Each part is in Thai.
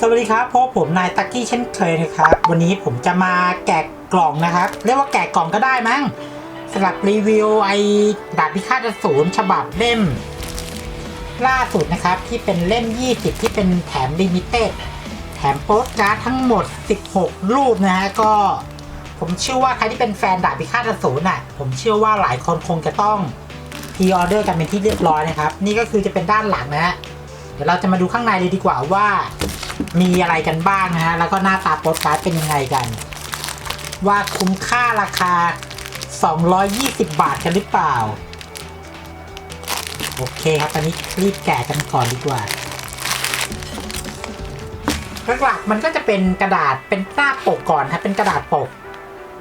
สวัสดีครับพบผมนายตักกี้เช่นเคยนะครับ วันนี้ผมจะมาแกะกล่องนะครับ เรียกว่าแกะกล่องก็ได้มั้งสำหรับรีวิวไอ้ดาบพิฆาตอสูรฉบับเล่ม ล่าสุดนะครับ ที่เป็นเล่ม 20 ที่เป็นแถมลิมิเต็ดแถมโปสการ์ดทั้งหมด 16 รูปนะฮะก็ ผมเชื่อว่าใครที่เป็นแฟนดาบพิฆาตอสูรน่ะผมเชื่อว่าหลายคนคงจะต้องพรีออเดอร์กันเป็นที่เรียบร้อยนะครับ นี่ก็คือจะเป็นด้านหลังนะฮะเดี๋ยวเราจะมาดูข้างในเลยดีกว่าว่า มีอะไรกันบ้างนะฮะ แล้วก็หน้าตาโปสการ์ดเป็นยังไงกัน ว่าคุ้มค่าราคา 220 บาทกันหรือเปล่า โอเคครับตอนนี้รีบแกะกันก่อนดีกว่าหลักๆมันก็จะเป็นกระดาษเป็นหน้าปกก่อนครับเป็นกระดาษปก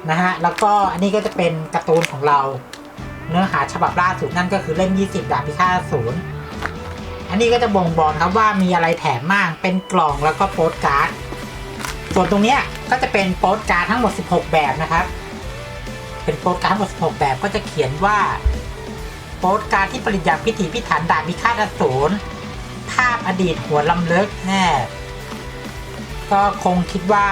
นะฮะแล้วก็อันนี้ก็จะเป็นการ์ตูนของเรา เนื้อหาฉบับล่าสุดนั่นก็คือเล่ม 20 ดาบพิฆาตอสูร อันนี้ก็จะบ่งบอกครับว่ามีอะไรแถมมากเป็นกล่องแล้วก็โปสการ์ดส่วนตรงเนี้ยก็จะเป็นโปสการ์ดทั้งหมด 16 แบบนะครับ เป็นโปสการ์ดทั้งหมด 16 แบบก็จะเขียนว่าโปสการ์ดที่ผลิตอย่างพิถีพิถันดาบพิฆาตอสูรภาพอดีตหัวลำเลิกแน่ก็คงคิดว่า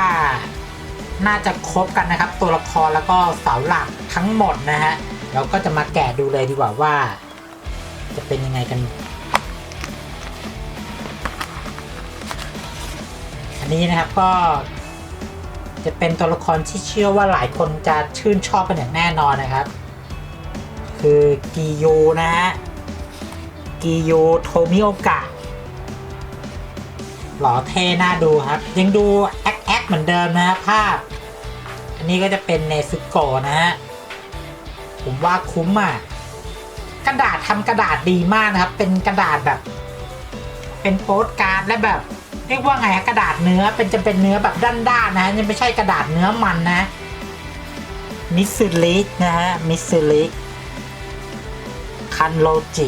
น่าจะครบกันนะครับ ตัวละครแล้วก็เสาหลักทั้งหมดนะฮะเราก็จะมาแกะดูเลยดีกว่าว่า จะเป็นยังไงกัน อันนี้นะครับก็จะเป็นตัวละครที่เชื่อว่าหลายคนจะชื่นชอบกันอย่างแน่นอนนะครับ คือกิยูนะฮะกิยูโทมิโอกะหล่อเท่น่าดูครับ ยังดูแอคแอคเหมือนเดิมนะฮะภาพ อันนี้ก็จะเป็นเนซึโกะนะฮะผมว่าคุ้มอะกระดาษทำกระดาษดีมากนะครับ เป็นกระดาษแบบ เป็นโปสการ์ดและแบบ เรียกว่าไงกระดาษเนื้อเป็นจะเป็นเนื้อแบบด้านๆนะฮะยังไม่ใช่กระดาษเนื้อมันนะมิสซิลิกนะฮะมิสซิลิกคันโลจิ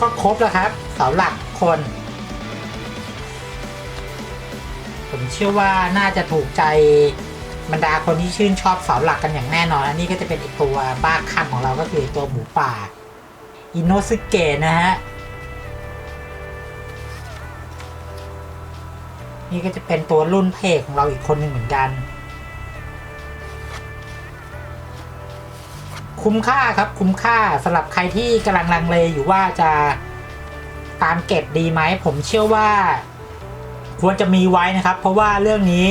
ก็ครบแล้วครับเสาหลักคน ผมเชื่อว่าน่าจะถูกใจบรรดาคนที่ชื่นชอบเสาหลักกันอย่างแน่นอน อันนี้ก็จะเป็นอีกตัวบ้าคลั่งของเราก็คือตัวหมูป่า อินโนซึเกะนะฮะ นี่ก็จะเป็นตัวรุ่นเพกของเราอีกคนหนึ่งเหมือนกัน คุ้มค่าครับคุ้มค่าสำหรับใครที่กำลังลังเลอยู่ว่าจะตามเก็บดีไหม ผมเชื่อว่า ควรจะมีไว้นะครับ เพราะว่าเรื่องนี้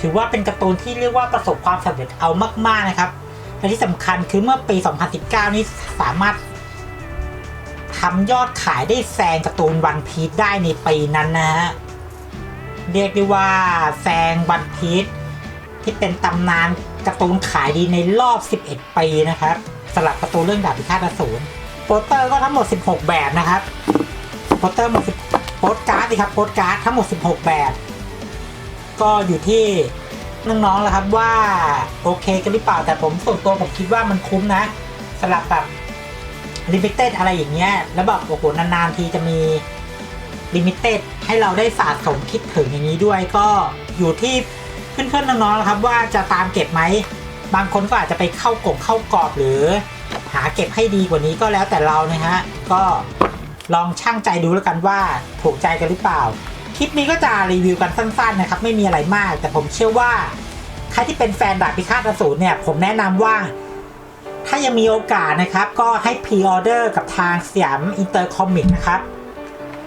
ถือว่าเป็นการ์ตูนที่เรียกว่าประสบความสำเร็จเอามาก ๆนะครับและที่สำคัญคือเมื่อปี 2019 นี้สามารถทำยอดขายได้แซงการ์ตูนวันพีชได้ในปีนั้นนะฮะ เรียกได้ว่าแซงวันพีชที่เป็นตำนานการ์ตูนขายดีในรอบ 11 ปีนะครับสำหรับการ์ตูเรื่องดาบพิฆาตอสูรโปสเตอร์ก็ทั้งหมด 16 แบบนะครับโปสเตอร์หมด10โปสการ์ดสิครับโปสการ์ดทั้งหมด 16 แบบ ก็อยู่ที่น้องๆแล้วครับว่าโอเคกันหรือเปล่าแต่ผมส่วนตัวผมคิดว่ามันคุ้มนะสำหรับแบบลิมิเต็ดอะไรอย่างเงี้ยแล้วแบบโอ้โหนานๆทีจะมี ลิมิเต็ดให้เราได้สะสมคิดถึงอย่างนี้ด้วยก็อยู่ที่เพื่อนๆน้องๆนะครับว่าจะตามเก็บไหม บางคนก็อาจจะไปเข้ากล่องเข้ากรอบหรือ หาเก็บให้ดีกว่านี้ก็แล้วแต่เรานะฮะก็ลองช่างใจดูแล้วกันว่าถูกใจกันหรือเปล่า คลิปนี้ก็จะรีวิวกันสั้นๆนะครับไม่มีอะไรมาก แต่ผมเชื่อว่าใครที่เป็นแฟนดาบพิฆาตอสูรเนี่ยผมแนะนำว่า ถ้ายังมีโอกาสนะครับ ก็ให้พรีออเดอร์กับทางสยามอินเตอร์คอมิกนะครับ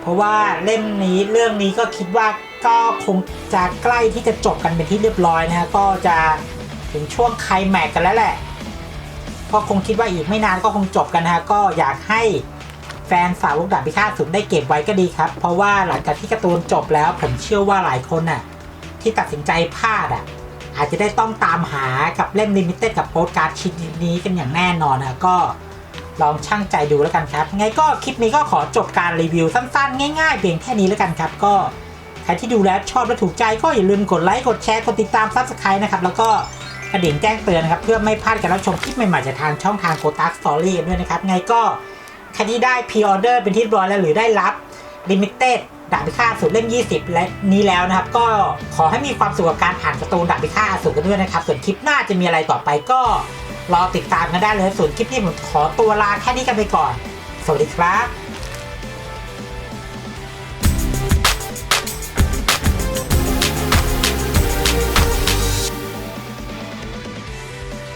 เพราะว่าเล่มนี้เรื่องนี้ก็คิดว่าก็คงจะใกล้ที่จะจบกันเป็นที่เรียบร้อยนะฮะก็จะถึงช่วงไคลแม็กกันแล้วแหละก็คงคิดว่าอีกไม่นานก็คงจบกันนะฮะก็อยากให้แฟนสาวลูกดาบพิฆาตสุดได้เก็บไว้ก็ดีครับ เพราะว่าหลังจากที่การ์ตูนจบแล้วผมเชื่อว่าหลายคนน่ะที่ตัดสินใจพลาดอะอาจจะได้ต้องตามหากับเล่มลิมิเต็ดกับโปสการ์ดชิ้นนี้กันอย่างแน่นอนนะก็ ลองช่างใจดูแล้วกันครับไงก็คลิปนี้ก็ขอจบการรีวิวสั้นๆ ง่ายๆเพียงแค่นี้แล้วกันครับ ก็ใครที่ดูแล้วชอบและถูกใจก็อย่าลืมกดไลค์กดแชร์กดติดตามซับสไครต์นะครับแล้วก็กระดิ่งแจ้งเตือนนะครับเพื่อไม่พลาดการรับชมคลิปใหม่ๆจากทางช่องทางโกตัสสตอรี่ด้วยนะครับไงก็ใครที่ได้พ r ออเดอร์เป็นที่เรียบร้อยแล้วหรือได้รับลิมิเต็ดดาบพิฆาตสูตรเล่ม 20 และนี้แล้วนะครับ ก็ขอให้มีความสุขกับการอ่านการ์ตูนดาบพิฆาตสูตรกันด้วยนะครับ ส่วนคลิปหน้าจะมีอะไรต่อไปก็ รอติดตามกันได้เลยส่วนคลิปนี้ผมขอตัวลาแค่นี้กันไปก่อน สวัสดีครับ